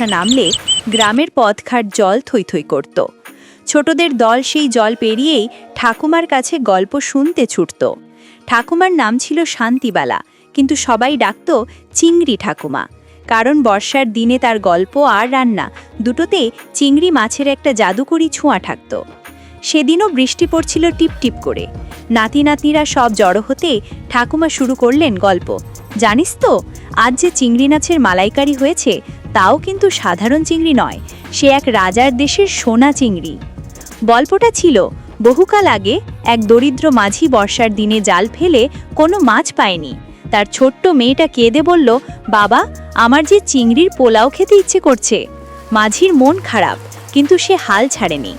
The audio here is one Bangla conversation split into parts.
বর্ষা নামলে গ্রামের পথঘাট জল থই থই করত। ছোটদের দল সেই জল পেরিয়েই ঠাকুমার কাছে গল্প শুনতে ছুটত। ঠাকুমার নাম ছিল শান্তিবালা, কিন্তু সবাই ডাকত চিংড়ি ঠাকুমা। কারণ বর্ষার দিনে তার গল্প আর রান্না দুটোতে চিংড়ি মাছের একটা জাদুকরি ছোঁয়া থাকত। সেদিনও বৃষ্টি পড়ছিল টিপটিপ করে। নাতি নাতনিরা সব জড়ো হতে ঠাকুমা শুরু করলেন গল্প। জানিস তো, আজ যে চিংড়ি নাচের মালাইকারি হয়েছে তাও কিন্তু সাধারণ চিংড়ি নয়, সে এক রাজার দেশের সোনা চিংড়ি। গল্পটা ছিল, বহুকাল আগে এক দরিদ্র মাঝি বর্ষার দিনে জাল ফেলে কোনো মাছ পায়নি। তার ছোট্ট মেয়েটা কেঁদে বলল, বাবা, আমার যে চিংড়ির পোলাও খেতে ইচ্ছে করছে। মাঝির মন খারাপ, কিন্তু সে হাল ছাড়েনি।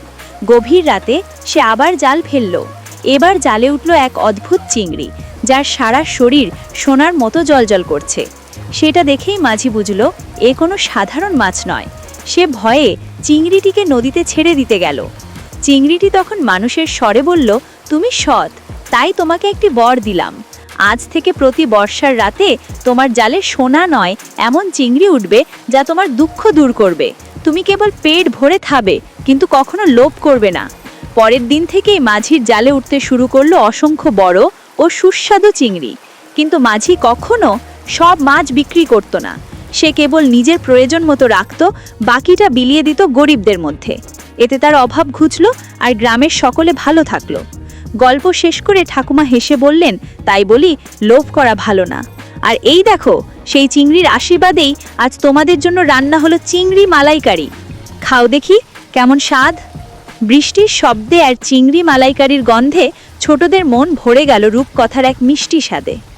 গভীর রাতে সে আবার জাল ফেলল। এবার জালে উঠল এক অদ্ভুত চিংড়ি, যার সারা শরীর সোনার মতো জলজল করছে। সেটা দেখেই মাঝি বুঝল, এ কোনো সাধারণ মাছ নয়। সে ভয়ে চিংড়িটিকে নদীতে ছেড়ে দিতে গেল। চিংড়িটি তখন মানুষের স্বরে বলল, তুমি সৎ, তাই তোমাকে একটি বর দিলাম। আজ থেকে প্রতি বর্ষার রাতে তোমার জালে সোনা নয়, এমন চিংড়ি উঠবে যা তোমার দুঃখ দূর করবে। তুমি কেবল পেট ভরে থাবে, কিন্তু কখনো লোভ করবে না। পরের দিন থেকেই মাঝির জালে উঠতে শুরু করল অসংখ্য বড় ও সুস্বাদু চিংড়ি। কিন্তু মাঝি কখনো সব মাছ বিক্রি করতো না। সে কেবল নিজের প্রয়োজন মতো রাখত, বাকিটা বিলিয়ে দিত গরিবদের মধ্যে। এতে তার অভাব ঘুচল আর গ্রামের সকলে ভালো থাকল। গল্প শেষ করে ঠাকুমা হেসে বললেন, তাই বলি, লোভ করা ভালো না। আর এই দেখো, সেই চিংড়ির আশীর্বাদেই আজ তোমাদের জন্য রান্না হলো চিংড়ি মালাইকারি। খাও দেখি, কেমন স্বাদ? বৃষ্টির শব্দে আর চিংড়ি মালাইকারির গন্ধে ছোটদের মন ভরে গেল রূপকথার এক মিষ্টি স্বাদে।